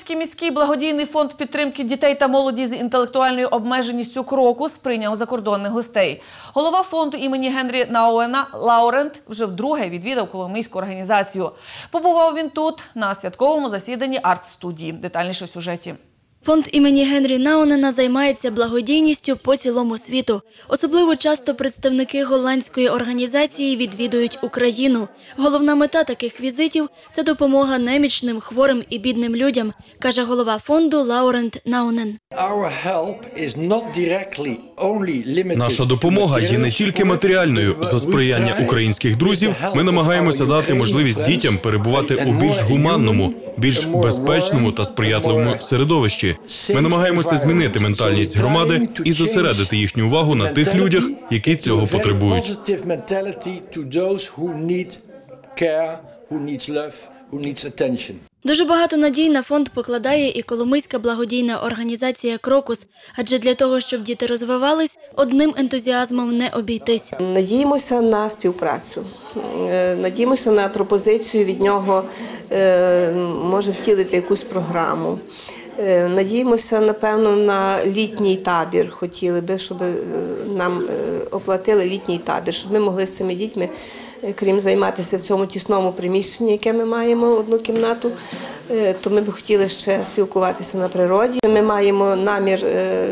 Коломийський міський благодійний фонд підтримки дітей та молоді з інтелектуальною обмеженістю кроку сприйняв закордонних гостей. Голова фонду імені Генрі Науена Лаурент вже вдруге відвідав Коломийську організацію. Побував він тут на святковому засіданні арт-студії. Детальніше в сюжеті. Фонд імені Генрі Наунена займається благодійністю по цілому світу. Особливо часто представники голландської організації відвідують Україну. Головна мета таких візитів це допомога немічним, хворим і бідним людям, каже голова фонду Лаурент Наунен. Our help Наша допомога є не тільки матеріальною. За сприяння українських друзів ми намагаємося дати можливість дітям перебувати у більш гуманному, більш безпечному та сприятливому середовищі. Ми намагаємося змінити ментальність громади і зосередити їхню увагу на тих людях, які цього потребують. who need care, who needs love, who needs attention. Дуже багато надій на фонд покладає і Коломийська благодійна організація Крокус, адже для того, щоб діти розвивались, одним ентузіазмом не обійтись. Надіємося на співпрацю, Е, надіємося на пропозицію від нього, е, може втілити якусь програму. Е, Надіємося, напевно, на літній табір. Хотіли би, щоб нам оплатили літній табір, щоб ми могли з цими дітьми, крім займатися в цьому тісному приміщенні, яке ми маємо одну кімнату, е, то ми б хотіли ще спілкуватися на природі. Ми маємо намір е,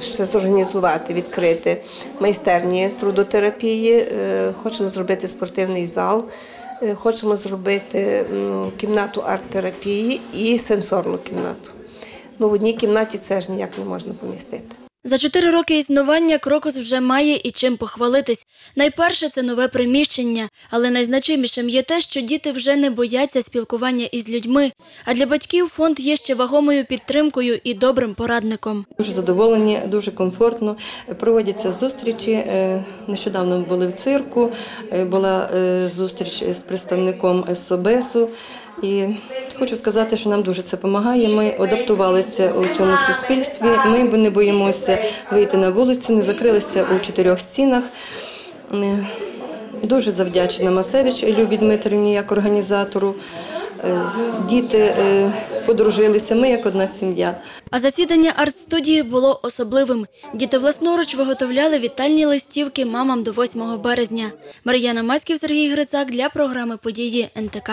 ще зорганізувати, відкрити майстерні трудотерапії. Е, Хочемо зробити спортивний зал, е, хочемо зробити кімнату арт-терапії і сенсорну кімнату. Ну, в одній кімнаті це ж ніяк не можна помістити. За чотири роки існування Крокус вже має і чим похвалитись. Найперше це нове приміщення, але найзначимішим є те, що діти вже не бояться спілкування із людьми. А для батьків фонд є ще вагомою підтримкою і добрим порадником. Дуже задоволені, дуже комфортно. Проводяться зустрічі. Е, Нещодавно були в цирку, е, була е, зустріч з представником СОБЕСу. І хочу сказати, що нам дуже це допомагає. Ми адаптувалися у цьому суспільстві. Ми не боїмося вийти на вулицю, не закрилися у чотирьох стінах. Дуже завдячена Масевич Любі Дмитрівні як організатору. Е, Діти е, подружилися, ми як одна сім'я. А засідання арт-студії було особливим. Діти власноруч виготовляли вітальні листівки мамам до 8 березня. Мар'яна Маськів, Сергій Грицак для програми «Події НТК».